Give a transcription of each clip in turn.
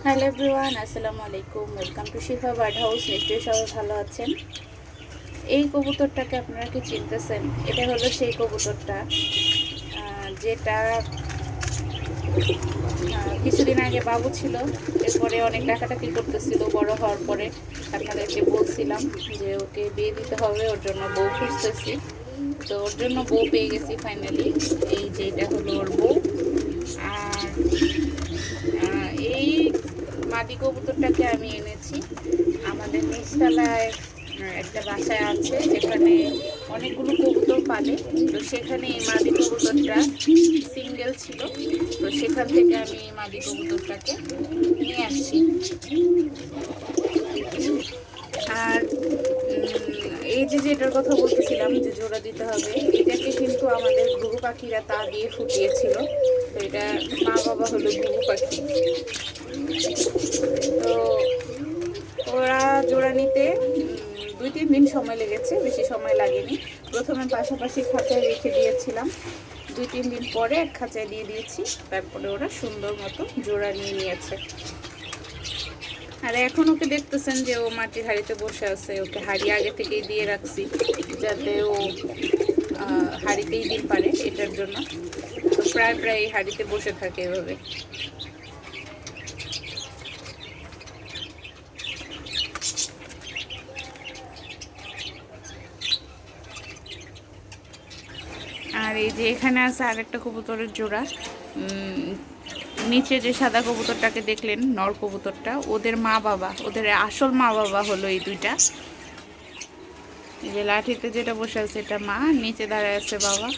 Hello everyone, আসসালামু আলাইকুম। Welcome to Shifa bird house নিশ্চয়ই সবাই ভালো আছেন। এই কবুতরটাকে আপনারা কি চিনতেছেন? এটা হলো সেই কবুতরটা যেটা কিছুদিন আগে বাবু ছিল। এরপরে অনেক ডাকাটাকি করতেছিল, বড় হওয়ার পরে। আপনাদেরকে বলছিলাম যে ওকে বিয়ে দিতে হবে, ওর জন্য বউ খুঁজতেছি। তো ওর জন্য বউ পেয়ে গেছি ফাইনালি এই যে এটা হলো ওর বউ। আর আহ, এই মাদি কবুতরটাকে আমি এনেছি। আমাদের নিচতলায় একটা বাসায় আছে, যেখানে অনেকগুলো কবুতর পালে তো সেখানে এই মাদি কবুতরটা সিঙ্গেল ছিল। তো সেখান থেকে আমি এই মাদি কবুতরটাকে নিয়ে আসছি। আর এই যে যেটার কথা বলতেছিলাম যে জোড়া দিতে হবে, এটাকে কিন্তু আমাদের ঘুঘু পাখিরা তা দিয়ে ফুটিয়েছিল। তো এটা মা বাবা হলো ঘুঘু পাখি। তো ওরা জোড়া নিতে দুই তিন দিন সময় লেগেছে, বেশি সময় লাগেনি। প্রথমে পাশাপাশি খাঁচায় রেখে দিয়েছিলাম। দুই তিন দিন পরে এক খাঁচায় দিয়ে দিয়েছি, তারপরে ওরা সুন্দর মতো জোড়া নিয়ে নিয়েছে। আর এখন ওকে দেখতেছেন যে ও মাটির হাড়িতে বসে আছে, ওকে হাড়ি আগে থেকেই দিয়ে রাখছি, যাতে ও হাড়িতেই দিন পারে এটার জন্য। তো প্রায় প্রায় হাড়িতে বসে থাকে এভাবে। আর এই যে এখানে আছে আরেকটা কবুতরের জোড়া। নিচে যে সাদা কবুতরটাকে দেখলেন, নর কবুতরটা, ওদের মা বাবা, ওদের আসল মা বাবা হলো এই দুইটা। যে লাঠিতে যেটা বসে আছে এটা মা, নিচে দাঁড়ায় আছে বাবা।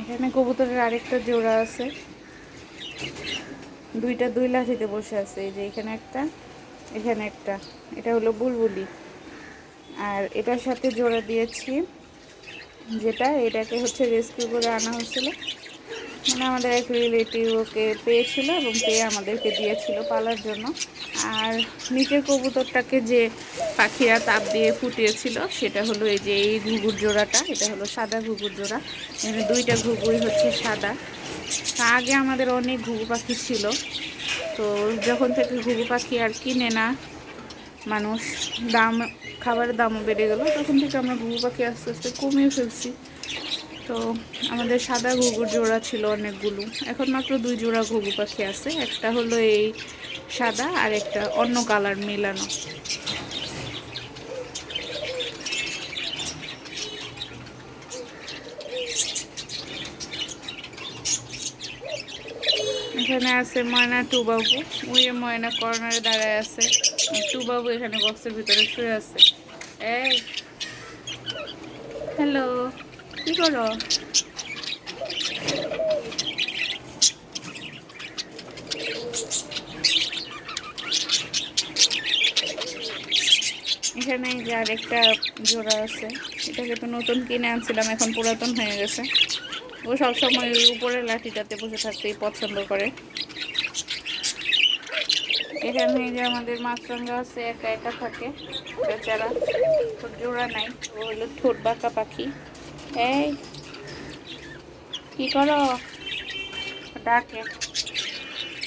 এখানে কবুতরের আরেকটা জোড়া আছে। দুইটা দুই লাঠিতে বসে আছে। এই যে এখানে একটা এখানে একটা। এটা হলো বুলবুলি। আর এটার সাথে জোড়া দিয়েছি। যেটা, এটাকে হচ্ছে রেস্কিউ করে আনা হয়েছিল। মানে আমাদের এক রিলেটিভ ওকে পেয়েছিল এবং পেয়ে আমাদেরকে দিয়েছিল পালার জন্য। আর নিচের কবুতরটাকে যে পাখিরা তাপ দিয়ে ফুটিয়েছিল, সেটা হলো এই যে এই ঘুঘুর জোড়াটা, এটা হলো সাদা ঘুঘুর জোড়া। এখানে দুইটা ঘুঘুই হচ্ছে সাদা। আগে আমাদের অনেক ঘুঘু পাখি ছিল। তো যখন থেকে ঘুঘু পাখি আর কিনে না মানুষ, দাম, খাবারের দামও বেড়ে গেলো। তখন থেকে আমরা ঘুঘু পাখি আস্তে আস্তে কমিয়ে ফেলছি। তো আমাদের সাদা ঘুঘুর জোড়া ছিল অনেকগুলো। এখন মাত্র দুই জোড়া ঘুঘু পাখি আছে। একটা হলো এই সাদা আর একটা অন্য কালার মেলানো। এখানে আছে ময়না টু বাবু ওই ময়না কর্নারে দাঁড়ায় আছে। বাবু এখানে বক্সের ভিতরে শুয়ে আছে। এই। হ্যালো, কি করো? এখানে যে আরেকটা জোড়া আছে। এটাকে তো নতুন কিনে আনছিলাম, এখন পুরাতন হয়ে গেছে। ও সবসময় ওই উপরের লাঠিটাতে বসে থাকতেই পছন্দ করে। এখানে যে আমাদের মাছরাঙ্গা আছে, একা একা থাকে। বেচারা জোড়া নাই, ও হলো ঠোঁট বাঁকা পাখি। এই, কি করো? ডাকে।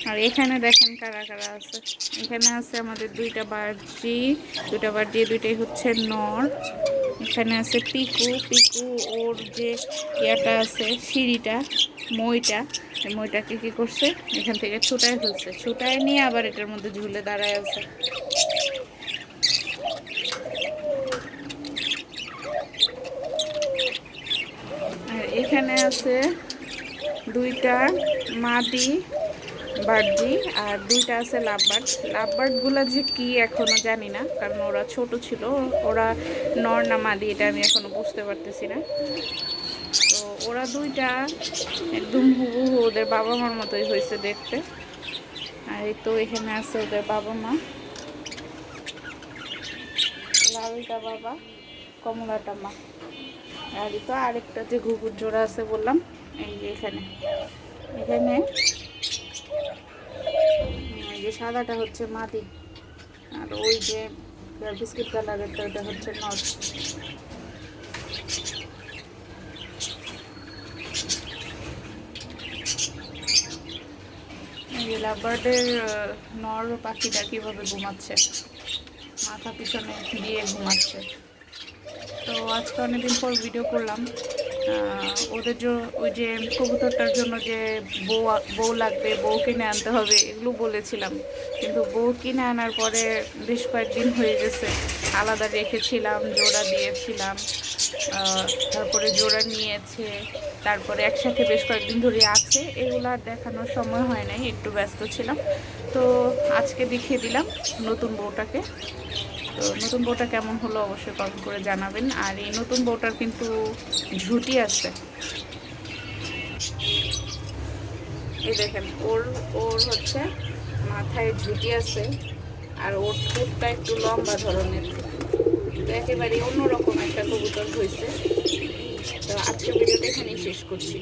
আর এখানে দেখেন কারা কারা আছে। এখানে আছে আমাদের দুইটা বার্জি দুইটা বার্জি দুইটাই হচ্ছে নর। এখানে আছে পিকু পিকু ওর যে ইয়াটা আছে, সিঁড়িটা, মইটা মইটাকে কি করছে? এখান থেকে ছুটায় ফেলছে। ছুটায় নিয়ে আবার এটার মধ্যে ঝুলে দাঁড়ায় আছে। আর এখানে আছে দুইটা মাদি বার্জি আর দুইটা আছে লাভবার্ড লাভবার্ডগুলো যে কি এখনও জানি না, কারণ ওরা ছোট ছিল। ওরা নর না মাদি, এটা আমি এখনও বুঝতে পারতেছি না। তো ওরা দুইটা একদম হুবহু ওদের বাবা মার মতোই হয়েছে দেখতে। আর এই তো এখানে আছে ওদের বাবা মা লালটা বাবা, কমলাটা মা। আর তো আরেকটা যে ঘুঘুর জোড়া আছে বললাম, এই যে এখানে। এখানে যে সাদাটা হচ্ছে মাটি আর ওই যে বিস্কিট কালারেরটা ওটা হচ্ছে নট। লাভবার্ডের নর পাখিটা কীভাবে ঘুমাচ্ছে? মাথা পিছনে দিয়ে ঘুমাচ্ছে। তো আজকে অনেকদিন পর ভিডিও করলাম। ওদের জন্য ওই যে কবুতরটার জন্য যে বউ বউ লাগবে, বউ কিনে আনতে হবে, এগুলো বলেছিলাম। কিন্তু বউ কিনে আনার পরে বেশ কয়েকদিন হয়ে গেছে। আলাদা রেখেছিলাম, জোড়া দিয়েছিলাম তারপরে জোড়া নিয়েছে, তারপরে একসাথে বেশ কয়েকদিন ধরে আছে। এগুলো আর দেখানোর সময় হয় নাই, একটু ব্যস্ত ছিলাম। তো আজকে দেখিয়ে দিলাম নতুন বউটাকে। তো নতুন বউটা কেমন হলো অবশ্যই কমেন্ট করে জানাবেন। আর এই নতুন বউটার কিন্তু ঝুঁটি আছে। এই দেখেন, ওর ওর হচ্ছে মাথায় ঝুঁটি আছে আর ওর ঠোঁটটা একটু লম্বা ধরনের। তো একেবারে অন্যরকম একটা কবুতর হয়েছে। তো আজকে ভিডিওটা এখানেই শেষ করছি।